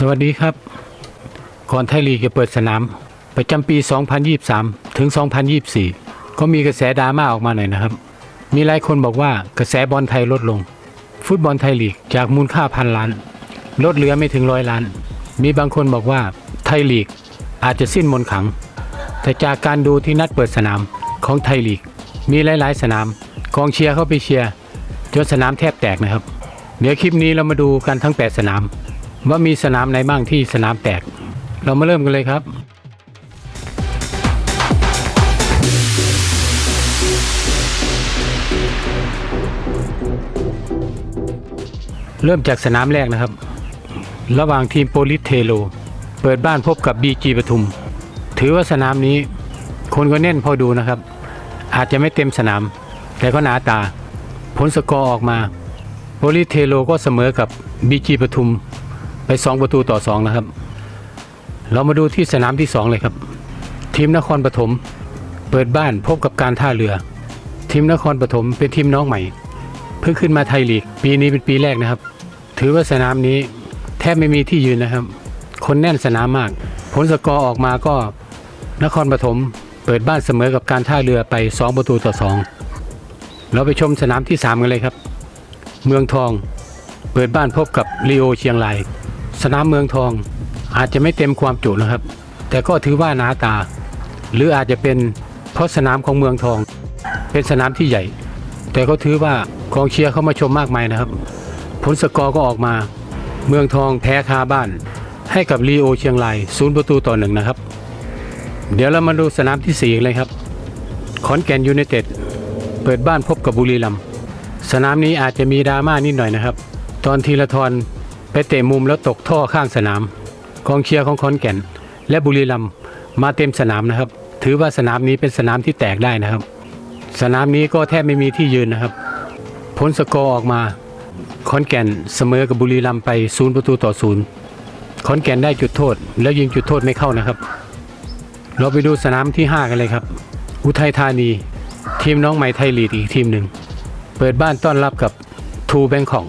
สวัสดีครับ ก่อนไทยลีกจะเปิดสนาม ประจำปี 2023 ถึง 2024 ก็มีกระแสดราม่าออกมาหน่อยนะครับ มีหลายคนบอกว่ากระแสบอลไทยลดลง ฟุตบอลไทยลีกจากมูลค่าพันล้าน ลดเหลือไม่ถึงร้อยล้าน มีบางคนบอกว่าไทยลีกอาจจะสิ้นมนต์ขัง แต่จากการดูที่นัดเปิดสนามของไทยลีก มีหลาย ๆ สนามกองเชียร์เข้าไปเชียร์จนสนามแทบแตกนะครับ เดี๋ยวคลิปนี้เรามาดูกันทั้ง 8 สนาม ว่ามีสนามไหนบ้างที่สนามแตก เรามาเริ่มกันเลยครับ เริ่มจากสนามแรกนะครับ ระหว่างทีมโปลิสเทโล เปิดบ้านพบกับบีจีปทุม ถือว่าสนามนี้ คนก็แน่นพอดูนะครับ อาจจะไม่เต็มสนาม แต่ก็หนาตา ผลสกอร์ออกมา โปลิสเทโลก็เสมอกับบีจีปทุม ไป 2 ประตูต่อ 2 นะครับ เรามาดูที่สนามที่ 2 เลยครับ ทีมนครปฐมเปิดบ้านพบกับการท่าเรือ ทีมนครปฐมเป็นทีมน้องใหม่ เพิ่งขึ้นมาไทยลีก ปีนี้เป็นปีแรกนะครับ ถือว่าสนามนี้แทบไม่มีที่ยืนนะครับ คนแน่นสนามมาก ผลสกอร์ออกมาก็นครปฐมเปิดบ้านเสมอกับการท่าเรือไป 2 ประตูต่อ 2 เราไปชมสนามที่ 3 กันเลยครับ เมืองทอง เปิดบ้านพบกับลีโอเชียงราย สนามเมืองทอง อาจจะไม่เต็มความจุนะครับ แต่ก็ถือว่าหนาตา หรืออาจจะเป็นเพราะสนามของเมืองทอง เป็นสนามที่ใหญ่ แต่ก็ถือว่ากองเชียร์เข้ามาชมมากมายนะครับ ผลสกอร์ก็ออกมา เมืองทองแพ้คาบ้าน ให้กับลีโอเชียงรายศูนย์ประตูต่อหนึ่งนะครับ เดี๋ยวเรามาดูสนามที่สี่เลยครับขอนแก่นยูไนเต็ดเปิดบ้านพบกับบุรีรัมย์สนามนี้อาจจะมีดราม่านิดหน่อยนะครับ ตอนทีละทร ไปเตะมุมแล้วตกท่อข้างสนามกองเชียร์ของขอนแก่น และบุรีรัมย์มาเต็มสนามนะครับ ถือว่าสนามนี้เป็นสนามที่แตกได้นะครับ สนามนี้ก็แทบไม่มีที่ยืนนะครับ ผลสกอร์ออกมาขอนแก่นเสมอกับบุรีรัมย์ไปศูนย์ประตูต่อศูนย์ขอนแก่นได้จุดโทษ แล้วยิงจุดโทษไม่เข้านะครับ เราไปดูสนามที่ 5 กันเลยครับ อุทัยธานี ทีมน้องใหม่ไทยลีกอีกทีมหนึ่ง เปิดบ้านต้อนรับกับทูแบงคอก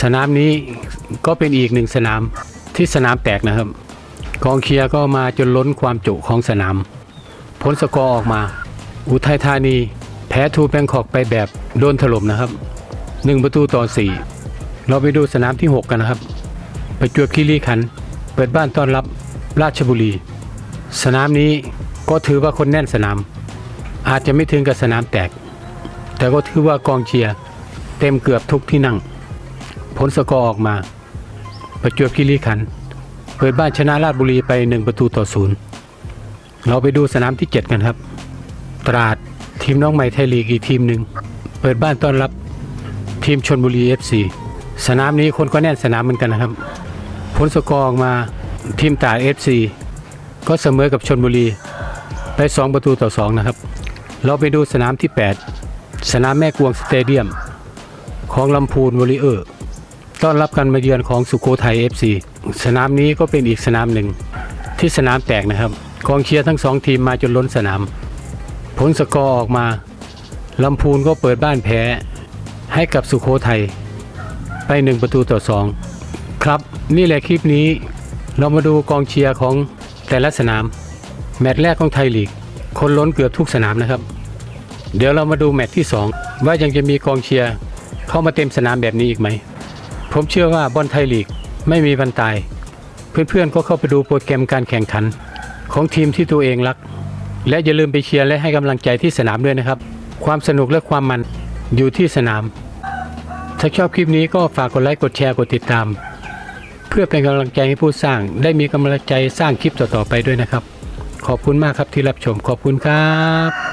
สนามนี้ ก็เป็นอีกหนึ่งสนามที่สนามแตกนะครับกองเชียร์ก็มาจนล้นความจุของสนาม ผลสกอร์ออกมา อุทัยธานี แพ้ทูแบงคอกไปแบบโดนถล่มนะครับ 1 ประตูต่อ 4 เราไปดูสนามที่ 6 กันนะครับ ประจวบคีรีขัน เปิดบ้านต้อนรับราชบุรี สนามนี้ก็ถือว่าคนแน่นสนาม อาจจะไม่ถึงกับสนามแตก แต่ก็ถือว่ากองเชียร์เต็มเกือบทุกที่นั่ง ผลสกอร์ออกมา ประจวบคีรีขันธ์เปิดบ้านชนะราชบุรีไป 1 ประตูต่อศูนย์เราไปดูสนามที่ 7 กันครับ ตราดทีมน้องใหม่ไทยลีกอีกทีมหนึ่งเปิดบ้านต้อนรับทีมชนบุรี FC สนามนี้คนก็แน่นสนามเหมือนกันนะครับ ผลสกอร์ออกมาทีมตราด FC ก็เสมอกับชนบุรีไป 2 ประตูต่อ 2 นะครับ เราไปดูสนามที่ 8 สนามแม่กวงสเตเดียม ของลำพูนวอริเออร์ ต้อนรับการมาเยือนของสุโขทัย FC สนามนี้ก็เป็นอีกสนามหนึ่ง ที่สนามแตกนะครับกองเชียร์ทั้งสองทีมมาจนล้นสนาม ผลสกอร์ออกมาลำพูนก็เปิดบ้านแพ้ ให้กับสุโขทัยไปหนึ่งประตูต่อสองครับนี่แหละคลิปนี้ เรามาดูกองเชียร์ของแต่ละสนาม แมตช์แรกของไทยลีก คนล้นเกือบทุกสนามนะครับ เดี๋ยวเรามาดูแมตช์ที่ 2 ว่ายังจะมีกองเชียร์เข้ามาเต็มสนามแบบนี้อีกไหม ผมเชื่อว่าบอลไทยลีกไม่มีวันตาย เพื่อนๆก็เข้าไปดูโปรแกรมการแข่งขัน ของทีมที่ตัวเองรัก และอย่าลืมไปเชียร์และให้กำลังใจที่สนามด้วยนะครับ ความสนุกและความมันอยู่ที่สนาม ถ้าชอบคลิปนี้ก็ฝากกดไลค์กดแชร์กดติดตาม เพื่อเป็นกำลังใจให้ผู้สร้าง ได้มีกำลังใจสร้างคลิปต่อๆไปด้วยนะครับ ขอบคุณมากครับที่รับชมขอบคุณครับ